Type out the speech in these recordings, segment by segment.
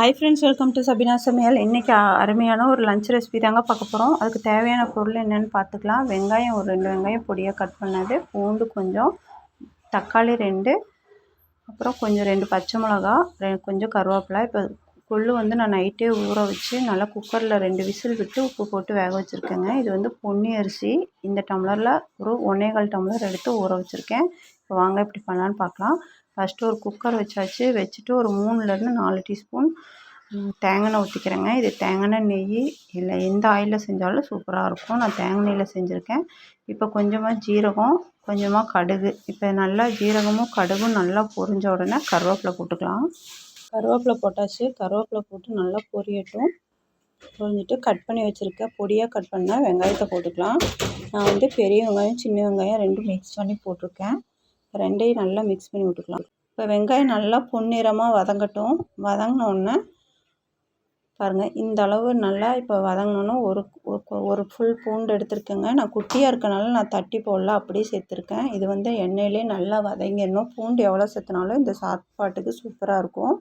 Hi friends welcome to Sabina சமையல். இன்றைக்கி அருமையான ஒரு லஞ்ச் ரெசிபி தாங்க பார்க்க போகிறோம் அதுக்கு தேவையான பொருள் என்னென்னு பார்த்துக்கலாம். வெங்காயம் ஒரு ரெண்டு வெங்காயம் பொடியாக கட் பண்ணது. பூண்டு கொஞ்சம் தக்காளி ரெண்டு அப்புறம் கொஞ்சம் ரெண்டு பச்சை மிளகா ரெ கொஞ்சம் கருவேப்பிலை. இப்போ கொள்ளு வந்து நான் நைட்டே ஊற வச்சு நல்லா குக்கரில் ரெண்டு விசில் விட்டு உப்பு போட்டு வேக வச்சுருக்கேங்க. இது வந்து பொன்னி அரிசி. இந்த டம்ளரில் ஒரு ஒன்றே கால் டம்ளர் எடுத்து ஊற வச்சுருக்கேன். இப்போ வாங்க இப்படி பண்ணலான்னு பார்க்கலாம். ஃபஸ்ட்டு ஒரு குக்கர் வச்சாச்சு. வச்சுட்டு ஒரு மூணுலேருந்து நாலு டீஸ்பூன் தேங்காய் ஊற்றிக்கிறேங்க இது தேங்காய் நெய் இல்லை எந்த ஆயிலில் செஞ்சாலும் சூப்பராக இருக்கும். நான் தேங்காய் நெய்யில் செஞ்சுருக்கேன். இப்போ கொஞ்சமாக ஜீரகம் கொஞ்சமாக கடுகு. இப்போ நல்லா ஜீரகமும் கடுகும் நல்லா பொரிஞ்ச உடனே கருவேப்பிலை போட்டுக்கலாம். கருவேப்பிலை போட்டாச்சு. கருவேப்பிலை போட்டு நல்லா பொரியட்டும். பொரிஞ்சிட்டு கட் பண்ணி வச்சுருக்க. பொடியாக கட் பண்ணால் வெங்காயத்தை போட்டுக்கலாம். நான் வந்து பெரிய வெங்காயம் சின்ன வெங்காயம் ரெண்டும் மிக்ஸ் பண்ணி போட்டிருக்கேன். ரெண்டையும் நல்லா மிக்ஸ் பண்ணி விட்டுக்கலாம். இப்போ வெங்காயம் நல்லா பொன்னிறமாக வதங்கட்டும். வதங்கினோடனே பாருங்கள் இந்த அளவு நல்லா இப்போ வதங்கினோன்னே ஒரு ஒரு ஃபுல் பூண்டு எடுத்துருக்கேங்க. நான் குட்டியாக இருக்கனால நான் தட்டி போடல அப்படியே சேர்த்துருக்கேன். இது வந்து எண்ணெயிலே நல்லா வதங்கிடணும். பூண்டு எவ்வளோ சேர்த்துனாலும் இந்த சாப்பாட்டுக்கு சூப்பராக இருக்கும்.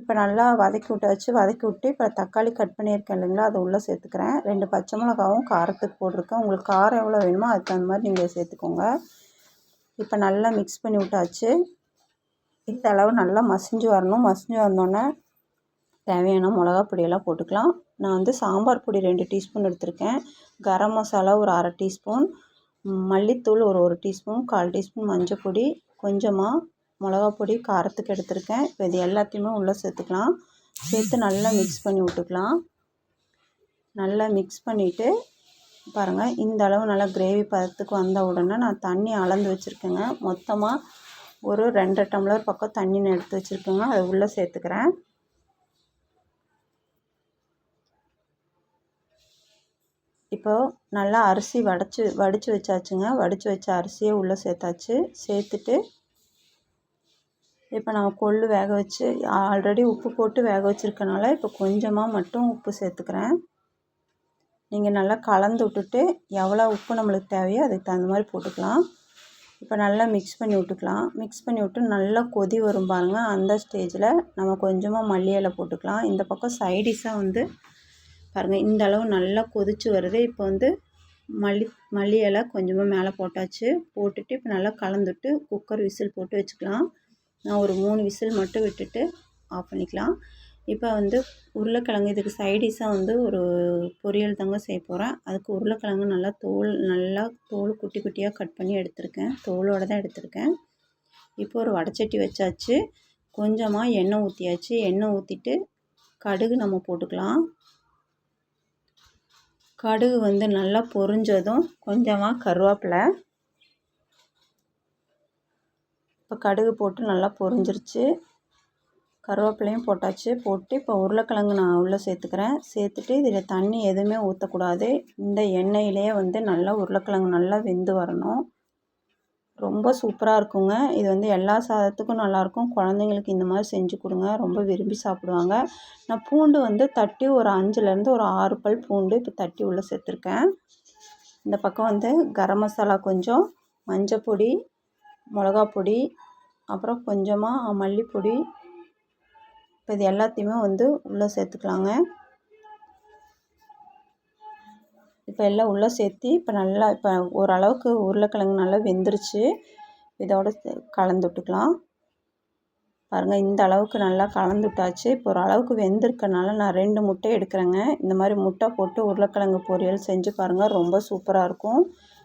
இப்போ நல்லா வதக்கி விட்டாச்சு. வதக்கி விட்டு இப்போ தக்காளி கட் பண்ணியிருக்கேன் இல்லைங்களா அதை உள்ளே சேர்த்துக்கிறேன். ரெண்டு பச்சை மிளகாவும் காரத்துக்கு போட்டிருக்கேன். உங்களுக்கு காரம் எவ்வளோ வேணுமோ அதுக்கு தகுந்த மாதிரி நீங்கள் சேர்த்துக்கோங்க. இப்போ நல்லா மிக்ஸ் பண்ணி விட்டாச்சு. இந்த அளவு நல்லா மசிஞ்சு வரணும். மசிஞ்சு வந்தோடனே தேவையான மிளகா பொடியெல்லாம் போட்டுக்கலாம். நான் வந்து சாம்பார் பொடி ரெண்டு டீஸ்பூன் எடுத்திருக்கேன். கரம் மசாலா ஒரு அரை டீஸ்பூன். மல்லித்தூள் ஒரு ஒரு டீஸ்பூன். கால் டீஸ்பூன் மஞ்சள் பொடி. கொஞ்சமாக மிளகா பொடி காரத்துக்கு எடுத்திருக்கேன். இப்போ இது எல்லாத்தையுமே உள்ளே சேர்த்துக்கலாம். சேர்த்து நல்லா மிக்ஸ் பண்ணி விட்டுக்கலாம். நல்லா மிக்ஸ் பண்ணிவிட்டு பாருங்கள் இந்த அளவு நல்லா கிரேவி பதத்துக்கு வந்த உடனே நான் தண்ணி அளந்து வச்சுருக்கேங்க. மொத்தமாக ஒரு ரெண்டரை டம்ளர் பக்கம் தண்ணி நான் எடுத்து வச்சுருக்கேங்க. அதை உள்ளே சேர்த்துக்கிறேன். இப்போது நல்லா அரிசி வடைச்சி வடித்து வச்சாச்சுங்க. வடித்து வச்ச அரிசியை உள்ளே சேர்த்தாச்சு. சேர்த்துட்டு இப்போ நான் கொள்ளு வேக வச்சு ஆல்ரெடி உப்பு போட்டு வேக வச்சுருக்கனால இப்போ கொஞ்சமாக மட்டும் உப்பு சேர்த்துக்கிறேன். நீங்கள் நல்லா கலந்து விட்டுட்டு எவ்வளோ உப்பு நம்மளுக்கு தேவையோ அதுக்கு தகுந்த மாதிரி போட்டுக்கலாம். இப்போ நல்லா மிக்ஸ் பண்ணி விட்டுக்கலாம். மிக்ஸ் பண்ணி விட்டு நல்லா கொதி வரும் பாருங்கள் அந்த ஸ்டேஜில் நம்ம கொஞ்சமாக மல்லி இலை போட்டுக்கலாம். இந்த பக்கம் சைடிஷாக வந்து பாருங்கள் இந்த அளவு நல்லா கொதித்து வருது. இப்போ வந்து மல்லி மல்லி இலை கொஞ்சமாக மேலே போட்டாச்சு. போட்டுட்டு இப்போ நல்லா கலந்துட்டு குக்கர் விசில் போட்டு வச்சுக்கலாம். நான் ஒரு மூணு விசில் மட்டும் விட்டுட்டு ஆஃப் பண்ணிக்கலாம். இப்போ வந்து உருளைக்கிழங்கு இதுக்கு சைடிஷாக வந்து ஒரு பொரியல் தாங்க செய்ய போகிறேன் அதுக்கு உருளைக்கிழங்கு நல்லா தோல் நல்லா தோல் குட்டி குட்டியாக கட் பண்ணி எடுத்திருக்கேன். தோலோடு தான் எடுத்திருக்கேன். இப்போ ஒரு வடைச்சட்டி வச்சாச்சு. கொஞ்சமாக எண்ணெய் ஊற்றியாச்சு எண்ணெய் ஊற்றிட்டு கடுகு நம்ம போட்டுக்கலாம். கடுகு வந்து நல்லா பொரிஞ்சதும் கொஞ்சமாக கருவேப்பிலை. இப்போ கடுகு போட்டு நல்லா பொரிஞ்சிருச்சு. கருவேப்பிலையும் போட்டாச்சு. போட்டு இப்போ உருளைக்கிழங்கு நான் உள்ளே சேர்த்துக்கிறேன். சேர்த்துட்டு இதில் தண்ணி எதுவுமே ஊற்றக்கூடாது இந்த எண்ணெயிலே வந்து நல்லா உருளைக்கிழங்கு நல்லா வெந்து வரணும். ரொம்ப சூப்பராக இருக்குங்க. இது வந்து எல்லா சாதத்துக்கும் நல்லாயிருக்கும் குழந்தைங்களுக்கு இந்த மாதிரி செஞ்சு கொடுங்க. ரொம்ப விரும்பி சாப்பிடுவாங்க. நான் பூண்டு வந்து தட்டி ஒரு அஞ்சுலேருந்து ஒரு ஆறு பல் பூண்டு இப்போ தட்டி உள்ளே சேர்த்துருக்கேன். இந்த பக்கம் வந்து கரம் மசாலா கொஞ்சம் மஞ்சள் பொடி மிளகா பொடி அப்புறம் கொஞ்சமாக மல்லிப்பொடி இப்போ இது எல்லாத்தையுமே வந்து உள்ளே சேர்த்துக்கலாங்க. இப்போ எல்லாம் உள்ளே சேர்த்து இப்போ நல்லா இப்போ ஓரளவுக்கு உருளைக்கிழங்கு நல்லா வெந்துருச்சு. இதோட கலந்து விட்டுக்கலாம். பாருங்கள் இந்த அளவுக்கு நல்லா கலந்து விட்டாச்சு. இப்போ ஓரளவுக்கு வெந்திருக்கனால நான் ரெண்டு முட்டை எடுக்கிறேங்க. இந்த மாதிரி முட்டை போட்டு உருளைக்கிழங்கு பொரியல் செஞ்சு பாருங்கள் ரொம்ப சூப்பராக இருக்கும்.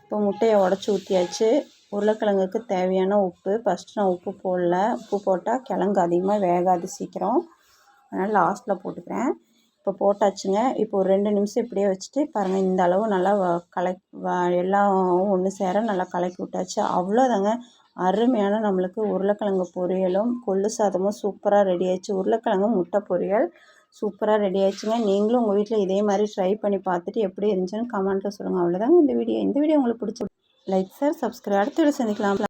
இப்போ முட்டையை உடச்சி ஊற்றியாச்சு உருளைக்கிழங்குக்கு தேவையான உப்பு. ஃபஸ்ட்டு நான் உப்பு போடல. உப்பு போட்டால் கிழங்கு அதிகமாக வேகாது சீக்கிரம். அதனால் லாஸ்ட்டில் போட்டுக்கிறேன். இப்போ போட்டாச்சுங்க. இப்போ ஒரு ரெண்டு நிமிஷம் இப்படியே வச்சுட்டு பாருங்கள் இந்த அளவு நல்லா கலக் எல்லாம் ஒன்று சேர நல்லா கலக்கி விட்டாச்சு. அவ்வளோதாங்க அருமையான நம்மளுக்கு உருளைக்கிழங்கு பொரியலும் கொள்ளு சாதமும் சூப்பராக ரெடி ஆயிடுச்சு. உருளைக்கிழங்கு முட்டை பொரியல். சூப்பராக ரெடி ஆயிடுச்சுங்க. நீங்களும் உங்கள் வீட்டில் இதே மாதிரி ட்ரை பண்ணி பார்த்துட்டு எப்படி இருந்துச்சுன்னு கமெண்ட்டில் சொல்லுங்கள் அவ்வளோதாங்க இந்த வீடியோ இந்த வீடியோ உங்களுக்கு பிடிச்சி லைக் சார் சப்ஸ்கிரைப் அடுத்த வீடியோ சந்திக்கலாம்.